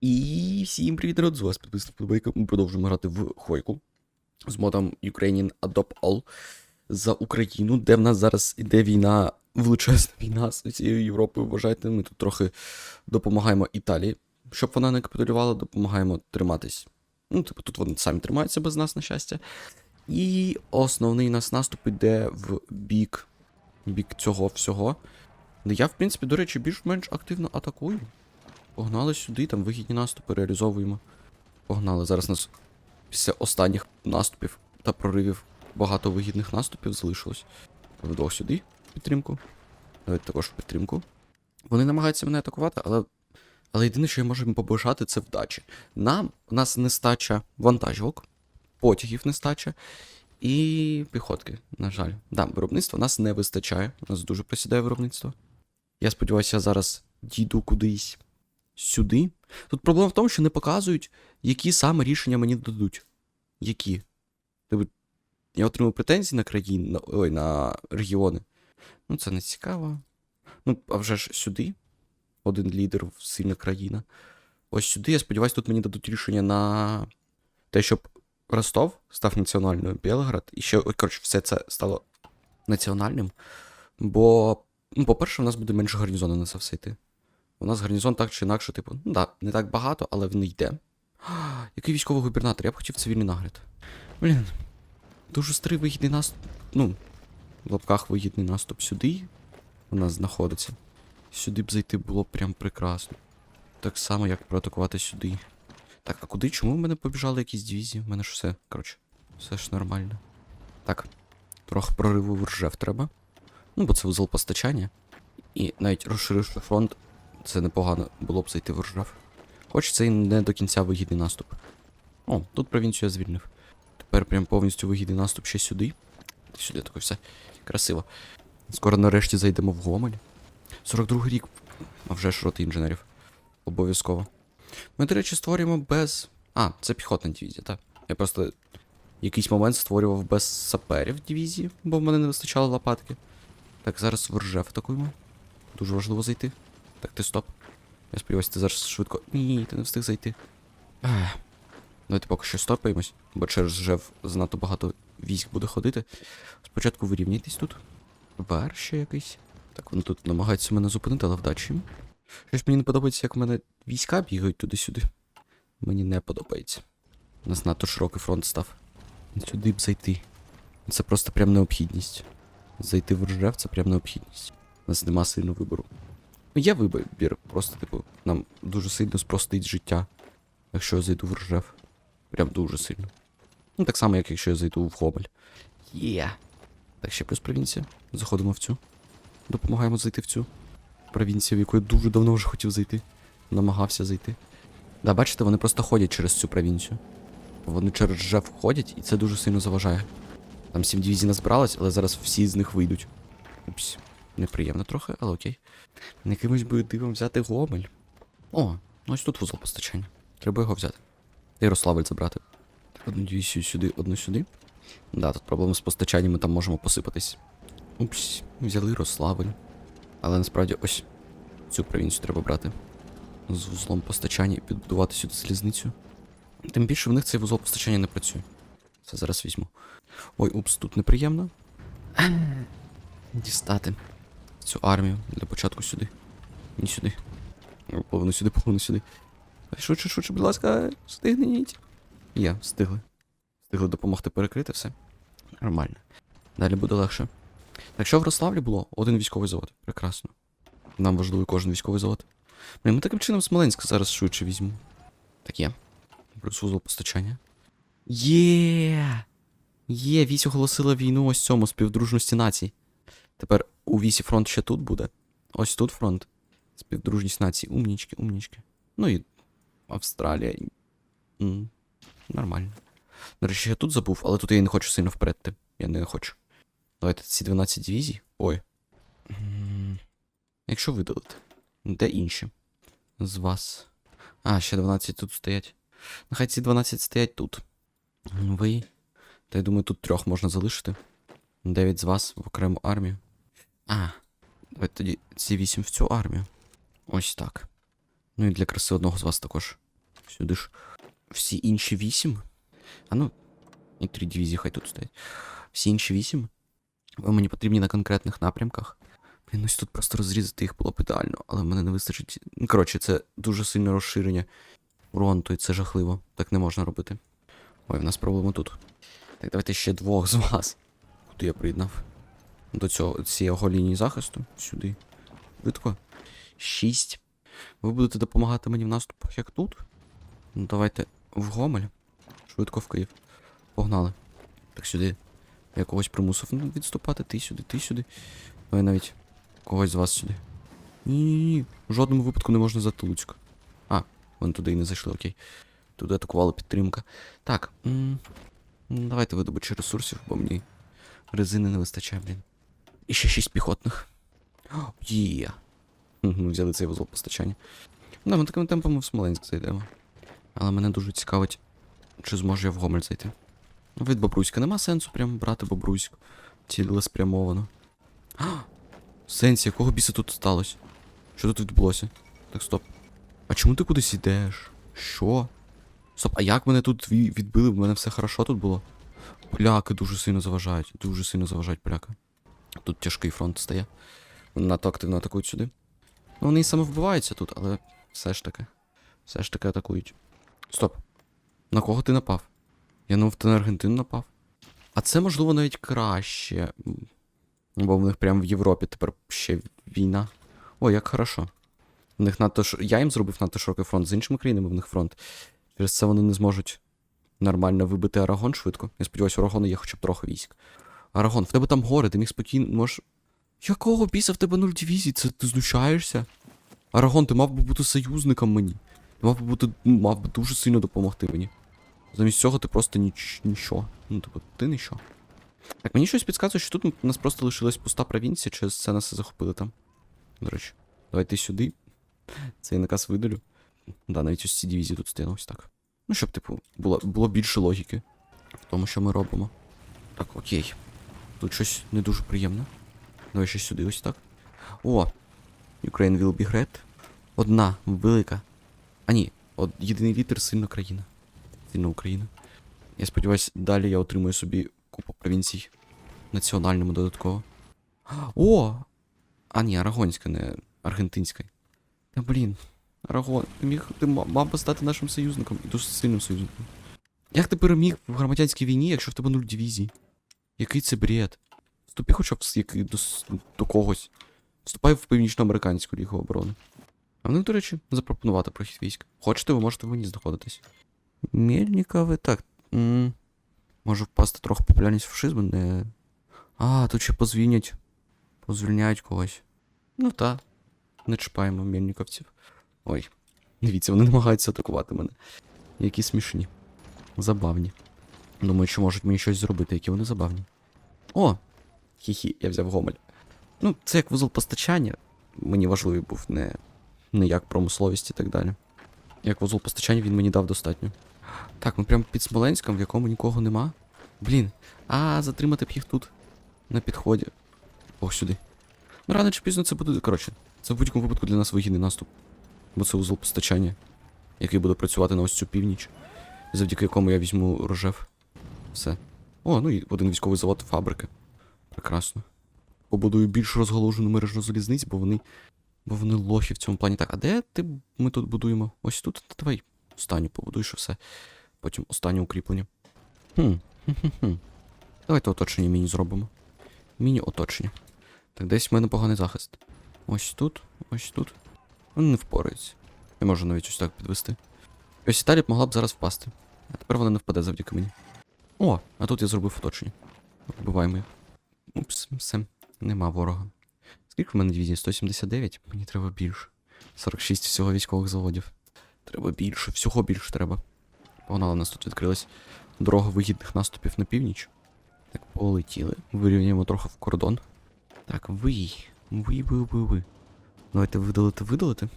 І всім привіт, народ, з вас підписник Плейбейка. Ми продовжуємо грати в Хойку з модом Ukrainian Adopt All за Україну, де в нас зараз іде війна, величезна війна з цією Європою. Вважайте, ми тут трохи допомагаємо Італії, щоб вона не капітулювала, допомагаємо триматись. Ну, типу, тут вони самі тримаються без нас, на щастя. І основний нас наступ іде в бік, бік цього всього. Я, в принципі, до речі, більш-менш активно атакую. Погнали сюди, там вигідні наступи реалізовуємо. Погнали. Зараз нас після останніх наступів та проривів багато вигідних наступів залишилось. Вдвох сюди підтримку. Навіть також в підтримку. Вони намагаються мене атакувати, але. Але єдине, що я можу їм побажати, це вдачі. Нам у нас нестача вантажівок, потягів нестача і піхотки, на жаль. Да, виробництва нас не вистачає. У нас дуже просідає виробництво. Я сподіваюся, я зараз дійду кудись сюди. Тут проблема в тому, що не показують, які саме рішення мені дадуть. Які? Тобто, я отримав претензії на країни, на, ой, на регіони. Ну, це не цікаво. Ну, а вже ж сюди. Один лідер, сильна країна. Ось сюди, я сподіваюся, тут мені дадуть рішення на те, щоб Ростов став національною, Білград, і ще, коротше, все це стало національним. Бо, ну, по-перше, у нас буде менше гарнізону на це все йти. У нас гарнізон так чи інакше, типу, ну да, не так багато, але він йде. Який військовий губернатор? Я б хотів цивільний нагляд. Блін. Дуже старий вигідний наступ. Ну, в лапках вигідний наступ сюди. У нас знаходиться. Сюди б зайти було прям прекрасно. Так само, як проатакувати сюди. Так, а куди? Чому в мене побіжали якісь дивізії? В мене ж все, коротше, все ж нормально. Так, трохи прориву в Ржев треба. Ну, бо це вузол постачання. І навіть розширивши фронт, це непогано було б зайти в Ржев. Хоч це і не до кінця вигідний наступ. О, тут провінцію я звільнив. Тепер прям повністю вигідний наступ ще сюди. Сюди таке все красиво. Скоро нарешті зайдемо в Гомель. 42 рік. А вже ж роти інженерів. Обов'язково. Ми, до речі, створюємо без. А, це піхотна дивізія, так. Я просто якийсь момент створював без саперів дивізії, бо в мене не вистачало лопатки. Так, зараз в Ржев атакуємо. Дуже важливо зайти. Так, ти стоп. Я сподіваюся, ти зараз швидко. Ні, ти не встиг зайти. Ах. Давайте поки що стопаємось, бо через Жев занадто багато військ буде ходити. Спочатку вирівняйтесь тут. Вар ще якийсь. Так, вони тут намагаються мене зупинити, але вдачі. Щось мені не подобається, як в мене війська бігають туди-сюди. Мені не подобається. У нас надто широкий фронт став. Сюди б зайти. Це просто прям необхідність. Зайти в Ржев це прям необхідність. У нас нема сильного вибору. Ну, є вибір, просто, типу, нам дуже сильно спростить життя, якщо я зайду в Ржев. Прям дуже сильно. Ну, так само, як якщо я зайду в Хобель. Є. Так, ще плюс провінція. Заходимо в цю. Допомагаємо зайти в цю. Провінцію, в яку я дуже давно вже хотів зайти. Намагався зайти. Да, бачите, вони просто ходять через цю провінцію. Вони через Ржев ходять, і це дуже сильно заважає. Там сім дивізій назбиралось, але зараз всі з них вийдуть. Упс. Неприємно трохи, але окей. Якимось би дивом взяти Гомель. О, ну ось тут вузол постачання. Треба його взяти. Та Ярославль забрати. Одну дивізію сюди, одну сюди. Да, тут проблеми з постачанням, ми там можемо посипатись. Упс, взяли Ярославль. Але насправді ось цю провінцію треба брати. З вузлом постачання і підбудувати сюди залізницю. Тим більше в них цей вузол постачання не працює. Це зараз візьму. Ой, упс, тут неприємно. Дістати цю армію для початку сюди. Ні сюди. Половину сюди, половину сюди. Швидше, швидше, будь ласка, встигніть. Є, встигли. Встигли допомогти перекрити все. Нормально. Далі буде легше. Так що в Рославлі було один військовий завод. Прекрасно. Нам важливий кожен військовий завод. Блін, ми таким чином Смоленськ зараз швидше візьмемо. Так є. Плюс вузол постачання. Є! Є, вісь оголосила війну ось цьому співдружності націй. Тепер у вісі фронт ще тут буде. Ось тут фронт. Співдружність націй. Умнічки, умнічки. Ну і Австралія. Нормально. До речі, я тут забув, але тут я не хочу сильно впередти. Я не хочу. Давайте ці 12 дивізій. Ой. Якщо видалити. Де інші? З вас. А, ще 12 тут стоять. Нехай ці 12 стоять тут. Ви. Та я думаю, тут трьох можна залишити. 9 з вас в окрему армію. А, давайте тоді ці 8 в цю армію. Ось так. Ну і для краси одного з вас також Сюди ж всі інші вісім. А ну, і три дивізії хай тут стоять. Всі інші вісім. Ви мені потрібні на конкретних напрямках. Блін, ось тут просто розрізати їх було б ідеально, але в мене не вистачить. Ну, коротше, це дуже сильне розширення фронту, і це жахливо. Так не можна робити. Ой, в нас проблема тут. Так, давайте ще двох з вас. Куди я приєднав? До цього цієї лінії захисту. Сюди. Швидко. Шість. Ви будете допомагати мені в наступах, як тут? Ну, давайте в Гомель. Швидко в Київ. Погнали. Так сюди. Я когось примусив ну, відступати. Ти сюди, ти сюди. Давай навіть когось з вас сюди. Ні-ні-ні. В жодному випадку не можна зайти Луцьк. А, вони туди і не зайшли, окей. Туди атакувала підтримка. Так. Давайте видобичі ресурсів, бо мені резини не вистачає, блін. І ще шість піхотних. Є. Мгм, Взяли цей вузол постачання. Да, ми такими темпами в Смоленськ зайдемо. Але мене дуже цікавить, чи зможу я в Гомель зайти. Від Бобруська нема сенсу прям брати Бобруськ. Цілеспрямовано. Сенсі, якого біса тут сталося? Що тут відбулося? Так, стоп. А чому ти кудись йдеш? Що? Стоп, а як мене тут відбили? У мене все хорошо тут було? Поляки дуже сильно заважають. Дуже сильно заважають поляки. Тут тяжкий фронт стає. Надто активно атакують сюди. Ну, вони і самовбиваються тут, але все ж таки. Все ж таки атакують. Стоп. На кого ти напав? Я думав, ти на Аргентину напав. А це, можливо, навіть краще. Бо в них прямо в Європі тепер ще війна. О, як хорошо. В них надто ш... Я їм зробив надто широкий фронт, з іншими країнами в них фронт. Через це вони не зможуть нормально вибити Арагон швидко. Я сподіваюся, у Арагону є хоча б трохи військ. Арагон, в тебе там гори, ти міг спокійно можеш. Якого біса в тебе нуль дивізій? Це ти знущаєшся? Арагон, ти мав би бути союзником мені. Ти мав би бути. мав би дуже сильно допомогти мені. Замість цього ти просто ніч... ніщо. Ну, типу, ти ніщо. Так, мені щось підказує, що тут у нас просто лишилась пуста провінція, через це нас і захопили там. До речі, давайте сюди. Цей наказ видалю. Да, навіть ось ці дивізії тут стояли ось так. Ну, щоб, типу, було, було більше логіки в тому, що ми робимо. Так, окей. Тут щось не дуже приємне. Давай ще сюди, ось так. О! Ukraine will be great. Одна велика. А ні, от єдиний вітер сильна країна. Сильна Україна. Я сподіваюся, далі я отримую собі купу провінцій національному додатково. О! А ні, арагонська, не аргентинська. Та блін, Арагон, ти міг ти мав би стати нашим союзником і дуже сильним союзником. Як ти переміг в громадянській війні, якщо в тебе нуль дивізій? Який це бред? Вступи хоча б до, до когось. Вступай в північноамериканську лігу оборони. А в них, до речі, запропонувати прохід військ. Хочете, ви можете мені знаходитись. Мельникове, так. М- може впасти трохи популярність фашизму, не. А, тут ще позвільнять. Позвільняють когось. Ну та. Не чіпаємо мельниковців. Ой. Дивіться, вони намагаються атакувати мене. Які смішні. Забавні. Думаю, що можуть мені щось зробити, які вони забавні. О! Хі-хі, я взяв гомель. Ну, це як вузол постачання. Мені важливий був не, не як промисловість і так далі. Як вузол постачання він мені дав достатньо. Так, ми прямо під Смоленськом, в якому нікого нема. Блін. А, затримати б їх тут. На підході. Ох, сюди. Ну, рано чи пізно це буде. Коротше, це в будь-якому випадку для нас вигідний наступ. Бо це узол постачання, який буде працювати на ось цю північ, завдяки якому я візьму рожев. Все. О, ну і один військовий завод фабрики. Прекрасно. Побудую більш розголужену мережу залізниць, бо вони. Бо вони лохи в цьому плані. Так, а де ти ми тут будуємо? Ось тут? Давай останню побудуєш і все. Потім останнє укріплення. Хм. хм-хм-хм. Давайте оточення міні зробимо. Міні-оточення. Так, десь в мене поганий захист. Ось тут, ось тут. Вони не впораються. Я можу навіть ось так підвести. Ось Італія могла б зараз впасти. А тепер вона не впаде завдяки мені. О, а тут я зробив оточення. Вбиваємо їх. Упс, все. Нема ворога. Скільки в мене дивізій? 179? Мені треба більше. 46 всього військових заводів. Треба більше, всього більше треба. Погнали, у нас тут відкрилась дорога вигідних наступів на північ. Так, полетіли. Вирівняємо трохи в кордон. Так, ви. Ви, ви, ви, ви. Давайте видалити, видалити.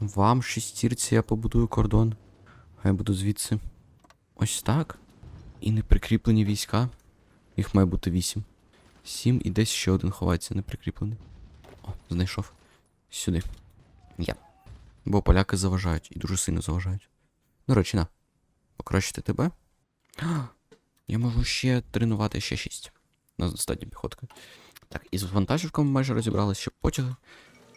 Вам шестірці я побудую кордон. Хай буду звідси. Ось так. І неприкріплені війська. Їх має бути вісім. Сім і десь ще один ховається неприкріплений. О, знайшов. Сюди. Я. Бо поляки заважають і дуже сильно заважають. До речі, на. Покращити тебе. Я можу ще тренувати ще 6. У нас достатньо піхотки. Так, із вантажівками майже розібрались, ще потяги.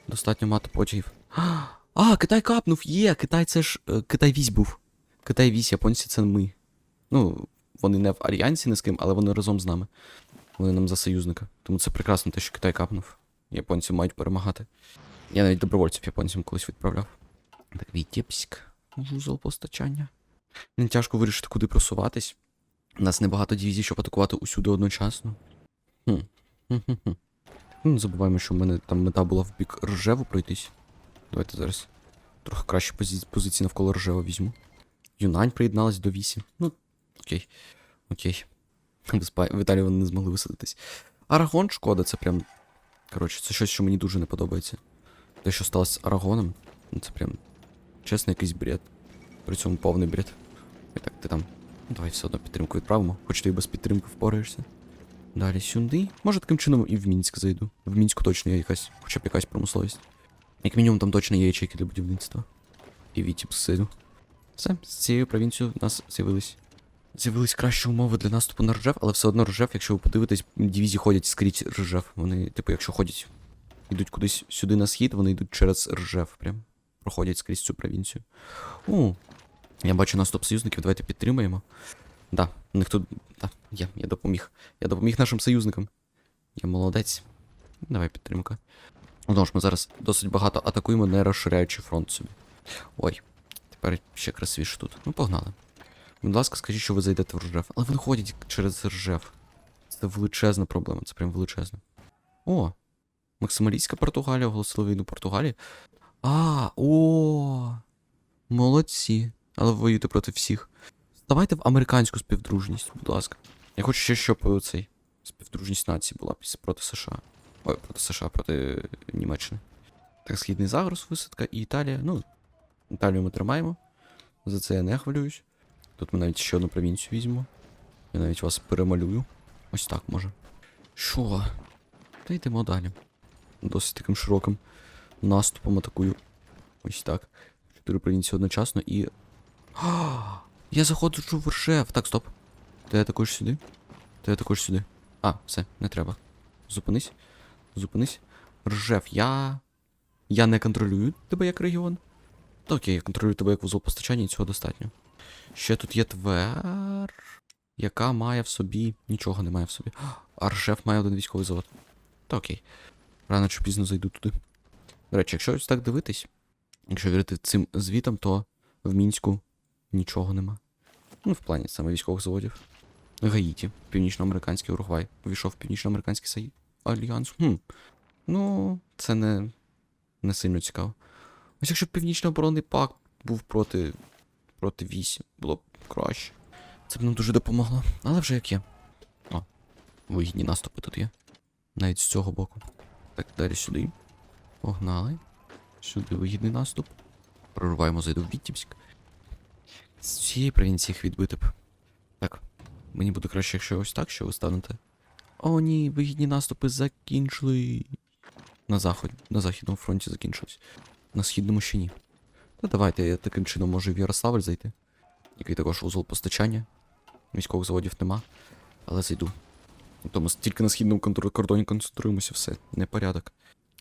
Достатньо мати потягів. А, А, Китай капнув! Є! Китай це ж. е, Китай вісь був. Китай вісь, японці це ми. Ну, вони не в альянсі не з ким, але вони разом з нами. Вони нам за союзника. Тому це прекрасно те, що Китай капнув. Японці мають перемагати. Я навіть добровольців японцям колись відправляв. Так, Вітєпськ. Вузол постачання. Не тяжко вирішити, куди просуватись. У нас небагато дивізій, щоб атакувати усюди одночасно. Хм. Ну, не забуваємо, що в мене там мета була в бік Ржеву пройтись. Давайте зараз трохи позі... позиції навколо Ржева візьму. Юнань приєдналась до вісі. Ну, окей. Окей. В Італії вони не змогли висадитись. Арагон, шкода, це прям. Коротше, це щось, що мені дуже не подобається. Те, що сталося з Арагоном, ну це прям. Чесно, якийсь бред. При цьому повний бред. І так, ти там. Ну, Давай все одно підтримку відправимо, хоч ти без підтримки впораєшся. Далі сюди. Може таким чином і в Мінськ зайду. В Мінську точно є якась, хоча б якась промисловість. Як мінімум там точно є ячейки для будівництва. І Вітіпс зайду. Все, з цією провінцією в нас з'явились. З'явились кращі умови для наступу на Ржев, але все одно Ржев, якщо ви подивитесь, дивізії ходять скрізь Ржев. Вони, типу, якщо ходять, йдуть кудись сюди на схід, вони йдуть через Ржев. Прям проходять скрізь цю провінцію. О, я бачу наступ союзників, давайте підтримаємо. Да, у них тут. Да, я, я допоміг. Я допоміг нашим союзникам. Я молодець. Давай підтримка. Тому ж ми зараз досить багато атакуємо, не розширяючи фронт собі. Ой, тепер ще красивіше тут. Ну, погнали. Будь ласка, скажіть, що ви зайдете в Ржев. Але вони ходять через Ржев. Це величезна проблема, це прям величезна. О! Максималістська Португалія оголосила війну Португалії. А, о! Молодці. Але ви воюєте проти всіх. Давайте в американську співдружність, будь ласка. Я хочу ще, щоб е, цей співдружність націй була проти США. Ой, проти США, проти Німеччини. Так, східний загроз, висадка і Італія. Ну, Італію ми тримаємо. За це я не хвилююсь. Тут ми навіть ще одну провінцію візьмемо. Я навіть вас перемалюю. Ось так може. Що? Та йдемо далі. Досить таким широким наступом атакую. Ось так. Чотири провінції одночасно і. А, я заходжу в Ржев. Так, стоп. Ти атакуєш сюди? Ти атакуєш сюди. А, все, не треба. Зупинись. Зупинись. Ржев, я. Я не контролюю тебе як регіон. Та окей, я контролюю тебе як вузол постачання, і цього достатньо. Ще тут є твер, яка має в собі. Нічого не має в собі. А Ржев має один військовий завод. Та окей. Рано чи пізно зайду туди. До речі, якщо ось так дивитись, якщо вірити цим звітам, то в Мінську нічого нема. Ну, в плані саме військових заводів. Гаїті, північноамериканський Уругвай. Увійшов в північноамериканський Саї... альянс. Хм. Ну, це не, не сильно цікаво. Ось якщо б північний оборонний пакт був проти, проти вісі, було б краще. Це б нам дуже допомогло. Але вже як є. О, вигідні наступи тут є. Навіть з цього боку. Так, далі сюди. Погнали. Сюди вигідний наступ. Прориваємо, зайду в Віттівськ. З цієї провінції їх відбити б. Так. Мені буде краще, якщо ось так, що ви станете. О, ні, вигідні наступи закінчили. На заход... на західному фронті закінчились. На східному ще ні. Та давайте я таким чином можу в Ярославль зайти. Який також узол постачання. Військових заводів нема. Але зайду. Тому тільки на східному кордоні концентруємося, все, непорядок.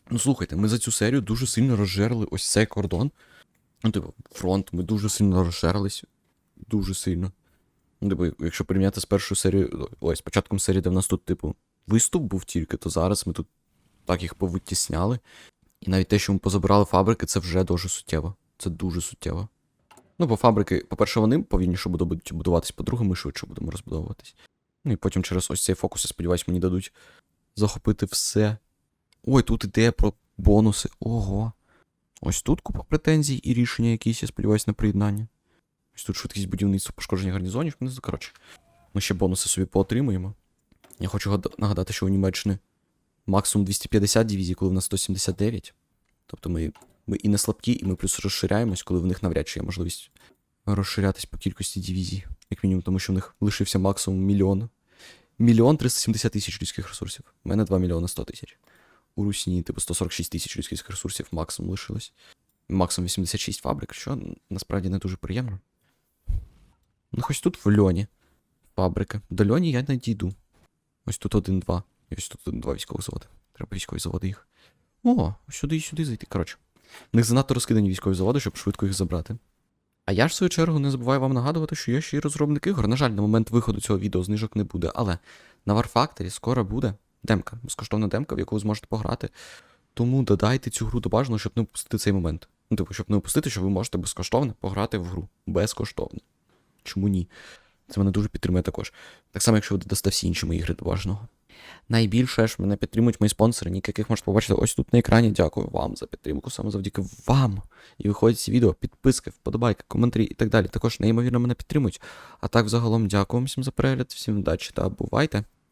Ну слухайте, ми за цю серію дуже сильно розжерли ось цей кордон. Ну, типу, фронт, ми дуже сильно розширились. Дуже сильно. Ну, типу, якщо порівняти з першою серією. Ой, з початком серії, де в нас тут, типу, виступ був тільки, то зараз ми тут так їх повитісняли. І навіть те, що ми позабирали фабрики, це вже дуже суттєво. Це дуже суттєво. Ну, бо фабрики, по-перше, вони повільніше будуть будуватись, по-друге, ми швидше будемо розбудовуватись. Ну і потім через ось цей фокус, я сподіваюся, мені дадуть захопити все. Ой, тут ідея про бонуси. Ого. Ось тут купа претензій і рішення якісь, я сподіваюся, на приєднання. Ось тут швидкість будівництва пошкодження гарнізонів. Ну, коротше, ми ще бонуси собі поотримуємо. Я хочу нагадати, що у Німеччини максимум 250 дивізій, коли в нас 179. Тобто ми, ми і не слабкі, і ми плюс розширяємось, коли в них навряд чи є можливість розширятись по кількості дивізій. Як мінімум, тому що в них лишився максимум мільйон. Мільйон 370 тисяч людських ресурсів. У мене 2 мільйони 100 тисяч. У Русні, типу, 146 тисяч людських ресурсів максимум лишилось. Максимум 86 фабрик, що насправді не дуже приємно. Ну, хоч тут в льоні. Фабрика. До льоні я не дійду. Ось тут один-два. Ось тут один-два військових заводи. Треба військові заводи їх. О, сюди і сюди зайти. Коротше. В них занадто розкидані військові заводи, щоб швидко їх забрати. А я ж в свою чергу не забуваю вам нагадувати, що я ще й розробник ігор. На жаль, на момент виходу цього відео знижок не буде, але на Warfactory скоро буде демка, безкоштовна демка, в яку ви зможете пограти. Тому додайте цю гру до бажаного, щоб не упустити цей момент. Ну, типу, щоб не упустити, що ви можете безкоштовно пограти в гру. Безкоштовно. Чому ні? Це мене дуже підтримує також. Так само, якщо ви додасте всі інші мої ігри до бажаного. Найбільше ж мене підтримують мої спонсори, ніяких можете побачити ось тут на екрані. Дякую вам за підтримку, саме завдяки вам. І виходять ці відео, підписки, вподобайки, коментарі і так далі. Також неймовірно мене підтримують. А так, взагалом, дякую всім за перегляд, всім удачі та бувайте!